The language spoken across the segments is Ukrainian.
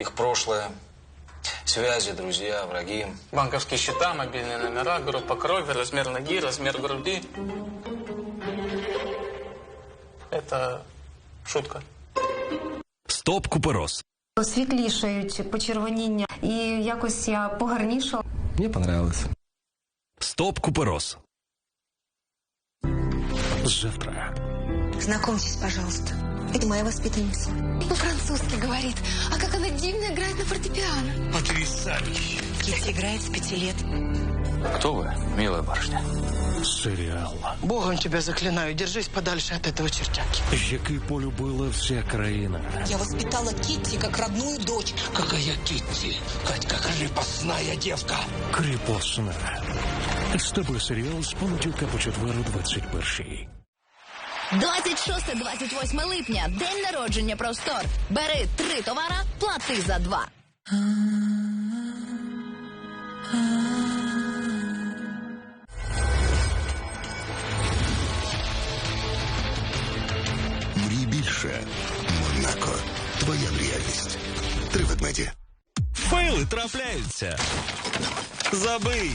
их прошлое, связи, друзья, враги. Банковские счета, мобильные номера, группа крови, размер ноги, размер груди. Это шутка. Стоп купероз. Світлішають почервоніння, і якось я погарнішала. Мне понравилось. Стоп купероз. Завтра. Знакомьтесь, пожалуйста. Это моя воспитанница. По-французски говорит. А как она дивно играет на фортепиано. Китти играет с пяти лет. Кто вы, милая барышня? Серіал, Богом тебя заклинаю, держись подальше от этого чертяки. який полюбила вся країна. Я воспитала Китти как родную дочь. Какая Китти? Катька, крепостная девка. Кріпосна. СТБ серіал з понеділка по четвер о 21 26-28 липня. День народження Простор. Бери три товара, плати за два. Мрій більше. Монако. Твоя реальність. Три ведмеді. Фейли трапляються. Забий.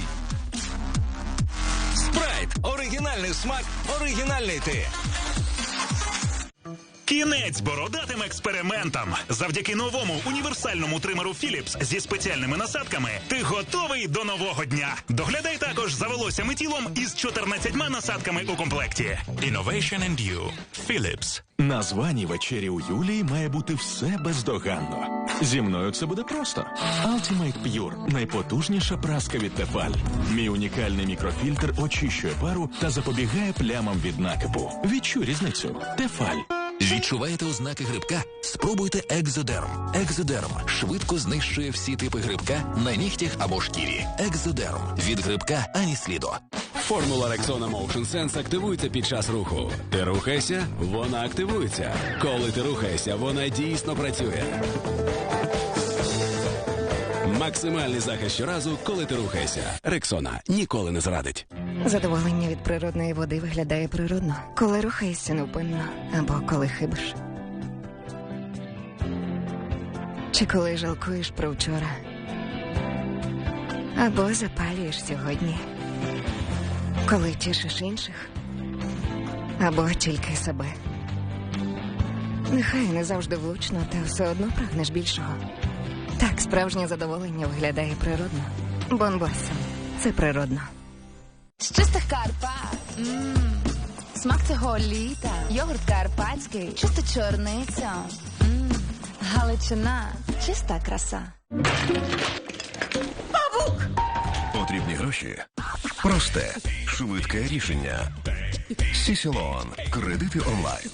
Спрайт. Оригінальний смак, оригінальний ти. Кінець бородатим експериментам. Завдяки новому універсальному тримеру Philips зі спеціальними насадками ти готовий до нового дня. Доглядай також за волоссям і тілом із 14 насадками у комплекті. Innovation and You. Philips. На званій вечері у Юлії має бути все бездоганно. Зі мною це буде просто. Ultimate Pure – найпотужніша праска від Тефаль. Мій унікальний мікрофільтр очищує пару та запобігає плямам від накипу. Відчуй різницю. Тефаль. Відчуваєте ознаки грибка? Спробуйте Екзодерм. Екзодерм швидко знищує всі типи грибка на нігтях або шкірі. Екзодерм від грибка ані сліду. Формула Rexona Motion Sense активується під час руху. Ти рухайся, вона активується. Коли ти рухаєшся, вона дійсно працює. Максимальний захист щоразу, коли ти рухаєшся. Рексона ніколи не зрадить. Задоволення від природної води виглядає природно, коли рухаєшся невпинно або коли хибиш. Чи коли жалкуєш про вчора, або запалюєш сьогодні, коли тішиш інших, або тільки себе. Нехай не завжди влучно, та все одно прагнеш більшого. Так, справжнє задоволення виглядає природно. Бонбоссом. Це природно. З чистих Карпат. М, Смак цього літа. Йогурт карпатський. Чиста чорниця. М, Галичина. Чиста краса. Павук! Потрібні гроші. Просте, швидке рішення. Сісілон. Кредити онлайн.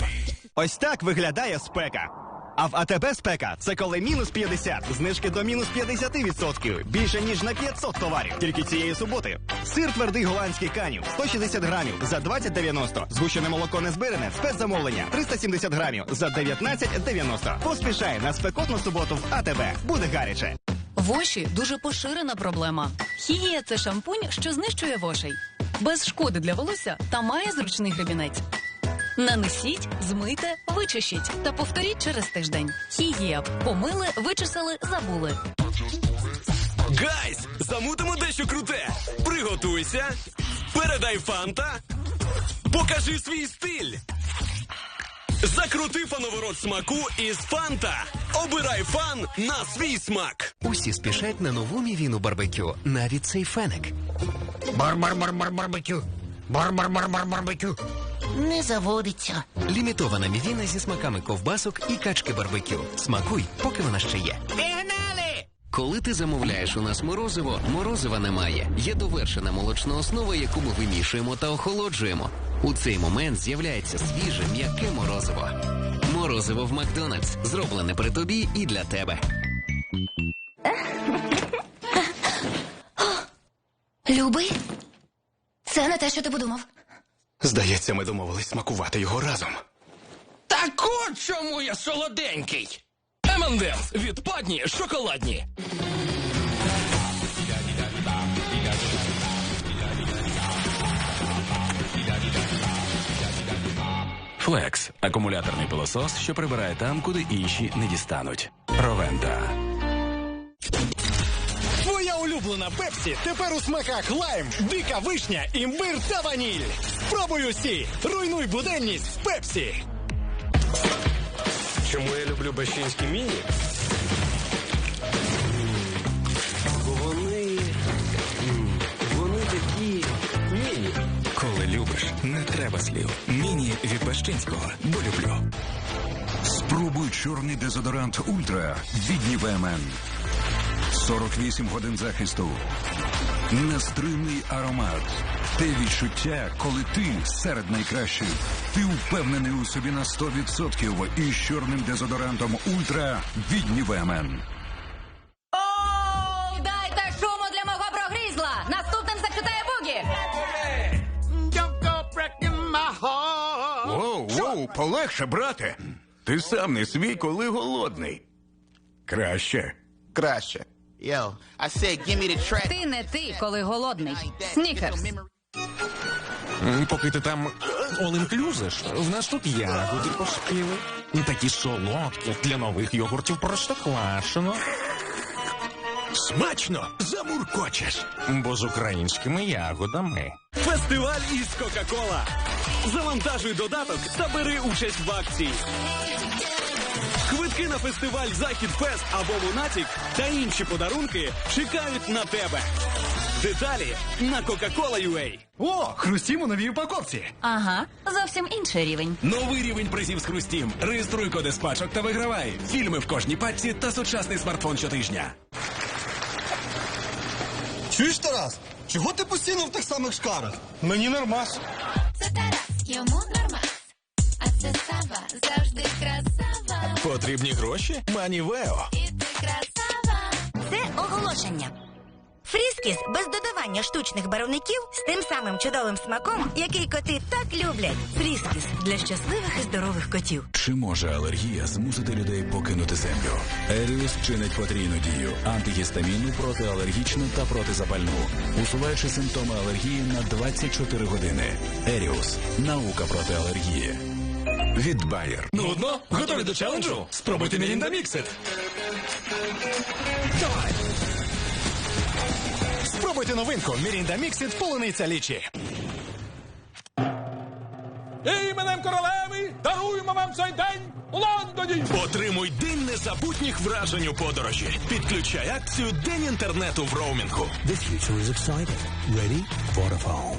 Ось так виглядає спека. А в АТБ спека це коли мінус 50, знижки до мінус 50%, більше ніж на 500 товарів. Тільки цієї суботи. Сир твердий голландський канів 160 грамів за 20,90. Згущене молоко не збирене, спецзамовлення 370 грамів за 19,90. Поспішай на спекотну суботу в АТБ. Буде гаряче. Воші дуже поширена проблема. Хігія це шампунь, що знищує вошей. Без шкоди для волосся та має зручний гребінець. Нанесіть, змийте, вичешіть та повторіть через тиждень. Хігія. Помили, вичесали, забули. Гайс, замутимо дещо круте. Приготуйся. Передай фанта. Покажи свій стиль. Закрути фановорот смаку із фанта. Обирай фан на свій смак. Усі спішать на нову мівіну барбекю, навіть цей феник. Бар-бар-бар-бар-барбекю. Бар-бар-бар-бар-барбекю. Не заводиться. Лімітована мівіна зі смаками ковбасок і качки барбекю. Смакуй, поки вона ще є. Пігнали! Коли ти замовляєш у нас морозиво, морозива немає. Є довершена молочна основа, яку ми вимішуємо та охолоджуємо. У цей момент з'являється свіже м'яке морозиво. Морозиво в Макдональдс зроблене при тобі і для тебе. Любий? Це не те, що ти подумав. Здається, ми домовились смакувати його разом. Так от чому я солоденький. M&M's відпадні шоколадні. Флекс акумуляторний пилосос, що прибирає там, куди інші не дістануть. Ровента. улюблена Пепсі тепер у смаках лайм, дика вишня, імбир та ваніль. Спробуй усі! Руйнуй буденність з Пепсі! Чому я люблю бащинські міні? Бо вони. Вони такі міні. Коли любиш, не треба слів. Міні від Бащинського, бо люблю. Спробуй чорний дезодорант Ультра від Нівемен. 48 годин захисту. Нестримний аромат. Те відчуття, коли ти серед найкращих. Ти впевнений у собі на 100% із чорним дезодорантом Ультра від Нівемен. Дайте шуму для мого прогрізла! Наступним зачитає бугі! Воу, воу, полегше, брате. Ти сам не свій, коли голодний. Краще. Краще. Yo, I said, give me the track. Ти не ти, коли голодний. Снікерс. М, Поки ти там all-inclusive, в нас тут ягоди поспіли. І такі солодкі для нових йогуртів простоквашино. Смачно замуркочеш, бо з українськими ягодами. Фестиваль із Кока-Кола. Завантажуй додаток та бери участь в акції. Квитки на фестиваль Захід Фест або Лунатік та інші подарунки чекають на тебе. Деталі на Coca-Cola.ua. О, хрустім у новій упаковці. Ага, зовсім інший рівень. Новий рівень призів з Хрустім. Реєструй коди з пачок та вигравай. Фільми в кожній пачці та сучасний смартфон щотижня. Чуєш, Тарас? Чого ти постійно в тих самих шкарах? Мені нормас. Це Тарас, йому нормас. А це Сава, завжди красава. Потрібні гроші? Манівео. І ти красава. Це оголошення. Фріскіс без додавання штучних барвників з тим самим чудовим смаком, який коти так люблять. Фріскіс для щасливих і здорових котів. Чи може алергія змусити людей покинути землю? Еріус чинить потрійну дію антигістамінну, протиалергічну та протизапальну, усуваючи симптоми алергії на 24 години. Еріус наука проти алергії. Від Bayer. Нудно? Готові до челенджу? Спробуйте Мірінда Міксит. Давай. Спробуйте новинку Мірінда Міксит полуниця лічі. Іменем королеви даруємо вам цей день у Лондоні. Отримуй день незабутніх вражень у подорожі. Підключай акцію День інтернету в роумінгу. This future is exciting. Ready? Vodafone.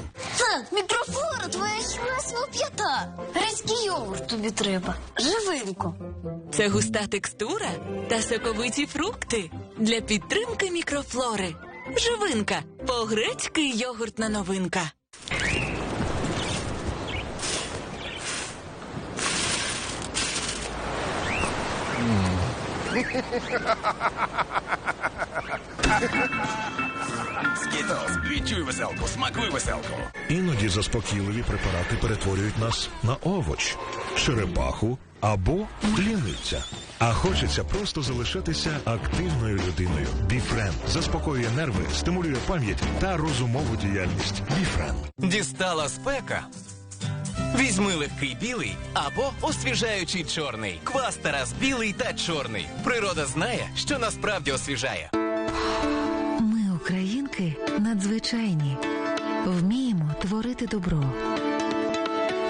Мікрофлора, твоя хіба своп'ята. Грецький йогурт тобі треба. Живинку. Це густа текстура та соковиті фрукти для підтримки мікрофлори. Живинка. По-грецьки йогуртна новинка. Скітлз, відчуй веселку, смакуй веселку. Іноді заспокійливі препарати перетворюють нас на овоч, черепаху або ліниця. А хочеться просто залишатися активною людиною. Біфрен заспокоює нерви, стимулює пам'ять та розумову діяльність. Біфрен. Дістала спека. Візьми легкий білий або освіжаючий чорний. Квас Тарас білий та чорний. Природа знає, що насправді освіжає. Ми, українки, надзвичайні. Вміємо творити добро,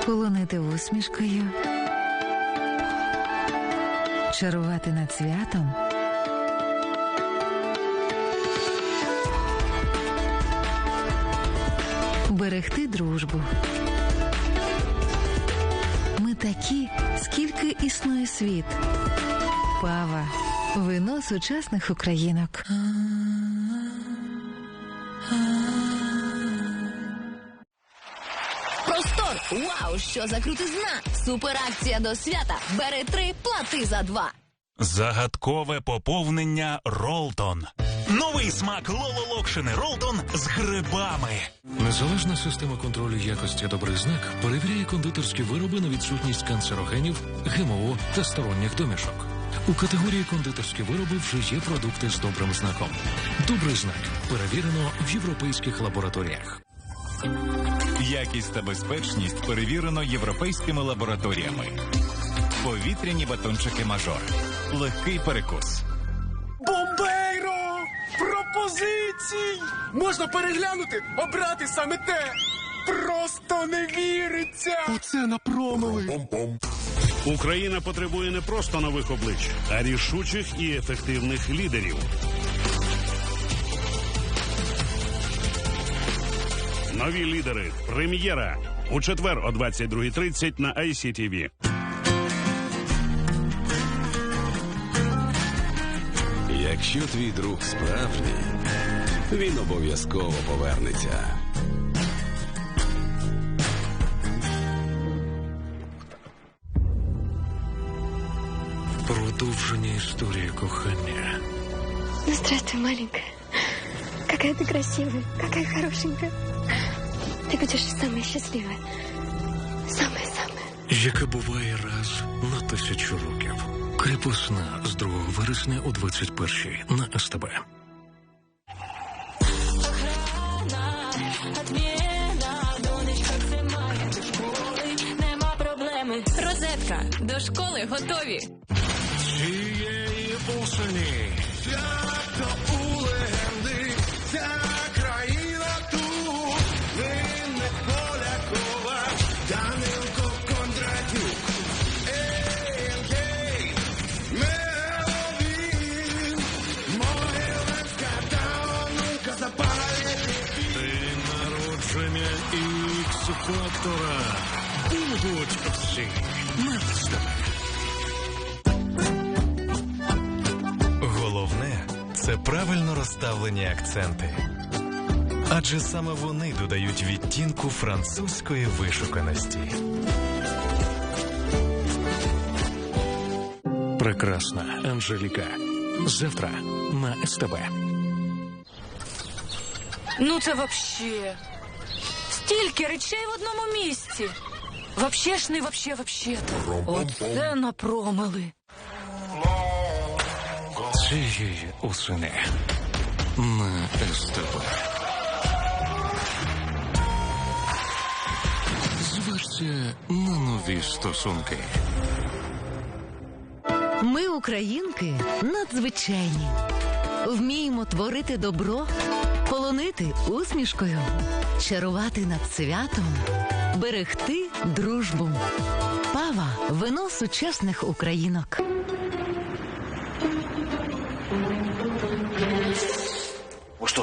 полонити усмішкою, чарувати над святом. Берегти дружбу. Ми такі, скільки існує світ. Пава. Вино сучасних українок. Вау, що за крутизна! Суперакція до свята! Бери три, плати за два! Загадкове поповнення Ролтон. Новий смак Лололокшини Ролтон з грибами. Незалежна система контролю якості добрий знак перевіряє кондитерські вироби на відсутність канцерогенів, ГМО та сторонніх домішок. У категорії кондитерські вироби вже є продукти з добрим знаком. Добрий знак перевірено в європейських лабораторіях. Якість та безпечність перевірено європейськими лабораторіями. Повітряні батончики мажор. Легкий перекус. Бомбейро! Пропозиції! Можна переглянути, обрати саме те. Просто не віриться. Оце напромили. Україна потребує не просто нових облич, а рішучих і ефективних лідерів. Нові лідери. Прем'єра у четвер о 22.30 на ICTV. Якщо твій друг справжній, він обов'язково повернеться. Продовження історії кохання. Ну, здравствуй, маленькая. Какая ты красивая, какая хорошенькая. Ты будешь самая счастливая. Самая-самая. яка буває раз на тисячу років. Кріпосна з 2 вересня о 21-й на СТБ. Отміна, донечка, це має до школи, нема проблеми. Розетка, до школи готові. Цієї осені Свято це правильно розставлені акценти. Адже саме вони додають відтінку французької вишуканості. Прекрасна Анжеліка. Завтра на СТБ. Ну це вообще. Стільки речей в одному місці. Вообще ж не вообще, вообще-то. Оце напромили. Цієї осені на СТБ. Зважся на нові стосунки. Ми, українки, надзвичайні. Вміємо творити добро, полонити усмішкою, чарувати над святом, берегти дружбу. Пава вино сучасних українок.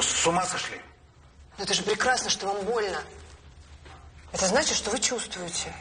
что, с ума сошли? Но это же прекрасно, что вам больно. Это значит, что вы чувствуете.